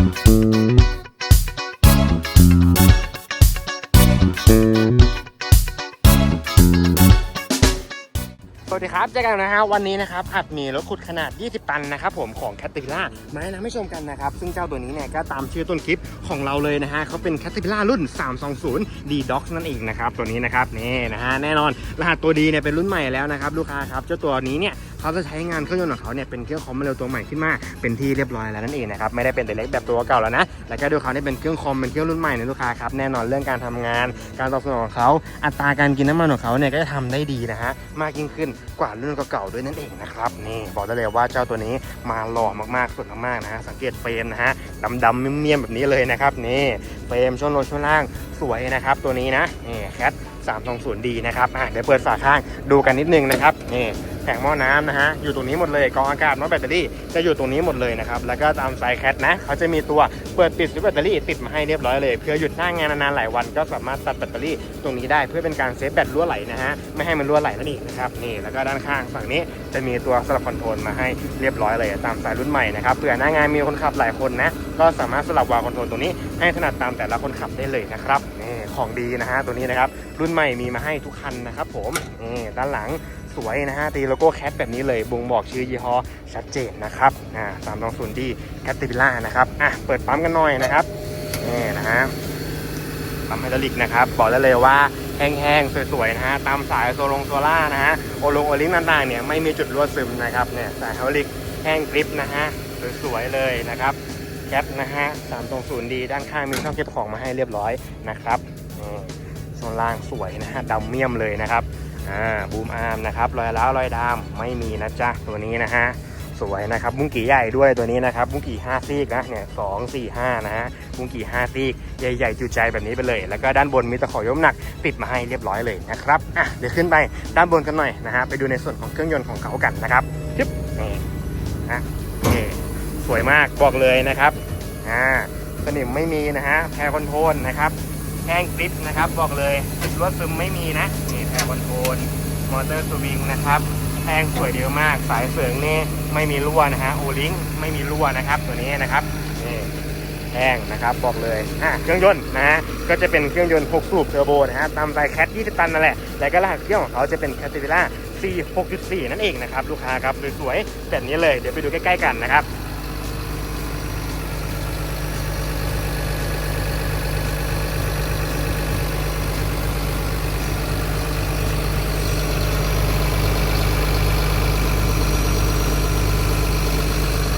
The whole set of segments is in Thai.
สวัสดีครับเจอกันนะฮะวันนี้นะครับอัดมีรถขุดขนาด 20 ตันนะครับผมของแคตติล่ามาให้นะไม่ชมกันนะครับซึ่งเจ้าตัวนี้เนี่ยก็ตามชื่อต้นคลิปของเราเลยนะฮะเขาเป็นแคตติล่ารุ่น 320 D Dox นั่นเองนะครับตัวนี้นะครับนี่นะฮะแน่นอนรหัสตัวดีเนี่ยเป็นรุ่นใหม่แล้วนะครับลูกค้าครับเจ้าตัวนี้เนี่ย เขาจะใช้งานเครื่องยนต์ของเขาเนี่ยเป็นเครื่องคอมมาเร็วตัวใหม่ขึ้นมาเป็นที่เรียบร้อยแล้วนั่นเองนะครับไม่ได้เป็นแต่เล็กแบบตัวเก่าแล้วนะแล้วก็ด้วยเขาเนี่เป็นเครื่องคอมเป็นเครื่องรุ่นใหม่นะลูกค้าครับแน่นอนเรื่องการทำงาน การตอบสนองของเขาอัตราการกินน้ำมันของเขาเนี่ยก็จะทำได้ดีนะฮะมากยิ่งขึ้นกว่ารุ่นเก่าๆด้วยนั่นเองนะครับนี่บอกได้เลยว่าเจ้าตัวนี้มาหล่อมากๆสุดมากๆนะฮะสังเกตเฟรมนะฮะดำๆเมียมๆแบบนี้เลยนะครับนี่เฟรมช่วงลงช่วงล่างสวยนะครับตัวนี้นะนี่แคท 320D นะครับอะเดี๋ยวเปิดฝาข้างดูกันนิดนึงนะครับนี่ งหม้อน้ำนะฮะอยู่ตรงนี้หมดเลยกองอากาศหม้อแบตเตอรี่จะอยู่ตรงนี้หมดเลยนะครับแล้วก็ตามไซส์แคทนะเขาจะมีตัวเปิดปิดสวิตช์แบตเตอรี่ติดมาให้เรียบร้อยเลยเพื่อหยุดหน้างานนานๆหลายวันก็สามารถตัดแบตเตอรี่ตรงนี้ได้เพื่อเป็นการเซฟแบตรั่วไหลนะฮะไม่ให้มันรั่วไหลนั่นเองนะครับนี่แล้วก็ด้านข้างฝั่งนี้จะมีตัวสลับคอนโทรลมาให้เรียบร้อยเลยตามสายรุ่นใหม่นะครับเผื่อหน้างานมีคนขับหลายคนนะก็สามารถสลับวาล์วคอนโทรลตรงนี้ให้ถนัดตามแต่ละคนขับได้เลยนะครับนี ของดีนะฮะตัวนี้นะครับรุ่นใหม่มีมาให้ทุกคันนะครับผมนี่ด้านหลังสวยนะฮะตีโลโก้แคทแบบนี้เลยบ่งบอกชื่อยี่ห้อชัดเจนนะครับอ่าสามองศูนย์ดีแคทติล่านะครับอะเปิดปั๊มกันหน่อยนะครับนี่นะฮะปั๊มไฮดรอลิกนะครับบอกได้เลยว่าแห้งๆสวยๆนะฮะตามสายโซลงโซล่านะฮะโอลงโอลิงต่างๆเนี่ยไม่มีจุดรั่วซึมนะครับเนี่ยสายไฮดรอลิกแห้งกริปนะฮะสวยๆเลยนะครับแคทนะฮะสามตรงศูนย์ดีด้านข้างมีช่องเก็บของมาให้เรียบร้อยนะครับ ล่างสวยนะฮะดำเมี่ยมเลยนะครับอ่าบูมอาร์มนะครับรอยร้าวรอยดามไม่มีนะจ๊ะตัวนี้นะฮะสวยนะครับบุ้งกี่ใหญ่ด้วยตัวนี้นะครับบุ้งกี่5ซีกนะเนี่ยสองสี่ห้านะฮะบุ้งกี่5ซีกใหญ่ๆจุใจแบบนี้ไปเลย แล้วก็ด้านบนมีตะขอยกน้ำหนักติดมาให้เรียบร้อยเลยนะครับอะเดี๋ยวขึ้นไปด้านบนกันหน่อยนะฮะไปดูในส่วนของเครื่องยนต์ของเขากันนะครับจึ๊บนี่นะนี่สวยมากบอกเลยนะครับอ่าสนิมไม่มีนะฮะแพรคอนโทรลนะครับแห้งกริปนะครับ บอกเลยจุดรั่วซึมไม่มีนะนี่แพรคอนโทรลมอเตอร์สวิงนะครับแห้งสวยเดียวมาก สายเสริงนี่ไม่มีรั่วนะฮะโอลิงไม่มีรั่วนะครับ ตัวนี้นะครับนี่แห้งนะครับบอกเลยอะเครื่องยนต์นะฮะก็จะเป็นเครื่องยนต์ 6 สูบเทอร์โบนะฮะตามไซส์แคท20 ตันนั่นแหละ แล้วก็รหัสเครื่องของเขาจะเป็น c a t e r p i l l a r C 6.4 นั่นเองนะครับ ลูกค้าครับสวยๆแบบนี้เลยเดี๋ยวไปดูใกล้ๆกันนะครับ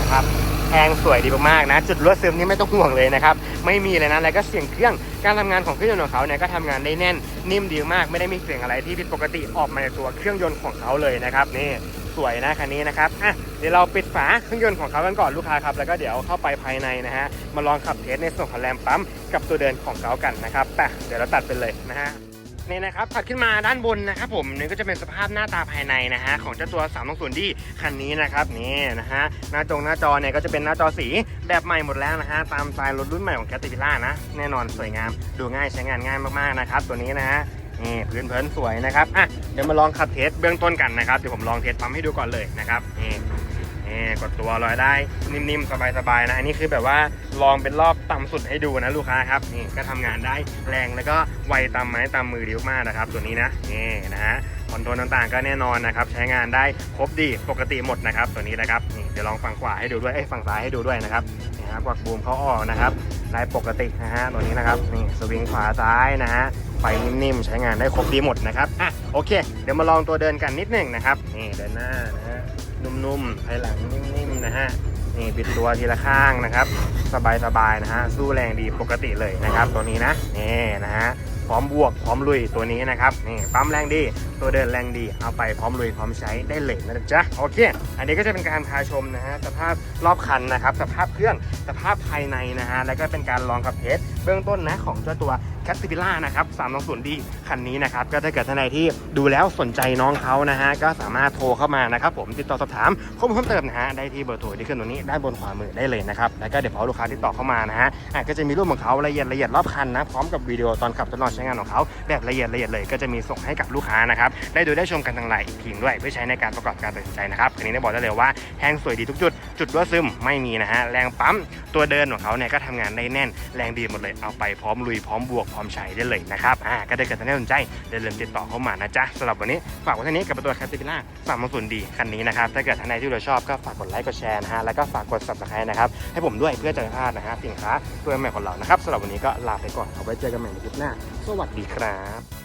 นะครับแพงสวยดีมากๆนะ จุดรั่วซึมนี่ไม่ต้องห่วงเลยนะครับ ไม่มีเลยนะแล้วก็เสียงเครื่องการทำงานของเครื่องยนต์ของเขาเนี่ยก็ทำงานได้แน่นนิ่มดีมากไม่ได้มีเสียงอะไรที่ผิดปกติออกมาในตัวเครื่องยนต์ของเขาเลยนะครับนี่สวยนะคันนี้นะครับอะเดี๋ยวเราปิดฝาเครื่องยนต์ของเขากันก่อนลูกค้าครับแล้วก็เดี๋ยวเข้าไปภายในนะฮะมาลองขับเทสในส่วนของแรมปั๊มกับตัวเดินของเขากันนะครับแต่เดี๋ยวเราตัดไปเลยนะฮะ นี่นะครับถัดขึ้นมาด้านบนนะครับผมนี่ก็จะเป็นสภาพหน้าตาภายในนะฮะของเจ้าตัว3 2 0 d คันนี้นะครับนี่นะฮะหน้าจงหน้าจอเนี่ยก็จะเป็นหน้าจอสีแบบใหม่หมดแล้วนะฮะตามสไตล์รถรุ่นใหม่ของแคตติล่านะแน่นอนสวยงามดูง่ายใช้งานง่ายมากๆนะครับตัวนี้นะฮะนี่พื้นเพลินสวยนะครับอะเดี๋ยวมาลองขับเทสเบื้องต้นกันนะครับเดี๋ยวผมลองเทสปั๊มให้ดูก่อนเลยนะครับนี่ นี่กดตัวลอยได้นิ่มๆ สบายๆนะ อันนี้คือแบบว่าลองเป็นรอบต่ำสุดให้ดูนะลูกค้าครับนี่ก็ทำงานได้แรงแล้วก็ไวตามไม้ตามมือดีมากนะครับ ตัวนี้นะนี่นะฮะคอนโทรลต่างๆก็แน่นอนนะครับใช้งานได้ครบดีปกติหมดนะครับ ตัวนี้นะครับนี่เดี๋ยวลองฝั่งขวาให้ดูด้วยเอ้ฝั่งซ้ายให้ดูด้วยนะครับนี่ฮะกวักบูมเขาออกนะครับได้ปกตินะฮะตัวนี้นะครับนี่สวิงขวาซ้ายนะฮะไฟนิ่มๆใช้งานได้ครบดีหมดนะครับอะโอเค เดี๋ยวมาลองตัวเดินกันนิดหนึ่งนะครับนี่เดินหน้านะฮะ นุ่มๆภายหลังนิ่มๆนะฮะนี่บิดตัวทีละข้างนะครับ สบายๆนะฮะสู้แรงดีปกติเลยนะครับ ตัวนี้นะนี่นะฮะพร้อมบวกพร้อมลุยตัวนี้นะครับนี่ปั๊มแรงดี ตัวเดินแรงดีเอาไปพร้อมลุยพร้อมใช้ได้เลยนะจ๊ะโอเค อันนี้ก็จะเป็นการพาชมนะฮะสภาพรอบคันนะครับ สภาพเครื่องสภาพภายในนะฮะแล้วก็เป็นการลองขับเทสเบื้องต้นนะของเจ้าตัว แคทติล่านะครับ 320 d คันนี้นะครับ ก็ถ้าเกิดท่านใดที่ดูแล้วสนใจน้องเขานะฮะ ก็สามารถโทรเข้ามานะครับผมติดต่อสอบถามข้อมูลเพิ่มเติมนะฮะ ได้ที่เบอร์โทรที่ขึ้นตรงนี้ด้านบนขวามือได้เลยนะครับ แล้วก็เดี๋ยวพอลูกค้าติดต่อเข้ามานะฮะอะก็จะมีรูปของเขาละเอียดละเอียดรอบคันนะพร้อมกับวิดีโอตอนขับทดลองใช้งานของเขาแบบละเอียดละเอียดเลยก็จะมีส่งให้กับลูกค้านะครับได้ดูได้ชมกันทางไลน์อีกทีด้วยเพื่อใช้ในการประกอบการตัดสินใจนะครับคันนี้ได้บอกได้เลยว่าแห้งสวยดีทุกจุดจุดรั่วซึมไม่มีนะฮะแรงปั๊มตัวเดินของเขาเนี่ยก็ทำงานได้แน่นแรงดีหมดเลยเอาไปพร้อมลุยพร้อมบวกพร้อมใช้ได้เลยนะครับอ่าก็ได้เกิดท่านใดสนใจอย่าลืมติดต่อเข้ามานะจ๊ะสำหรับวันนี้ฝากไว้เท่านี้กับตัวแคติล่าสามศูนดีคันนี้นะครับถ้าเกิดท่านใดที่เราชอบก็ฝากกดไลค์กดแชร์นะฮะแล้วก็ฝากกด subscribe นะครับให้ผมด้วยเพื่อจะไม่พลาดนะฮะสินค้าตัวใหม่ของเรานะครับสำหรับวันนี้ก็ลาไปก่อนเอาไว้เจอกันใหม่ในคลิปหน้า สวัสดีครับ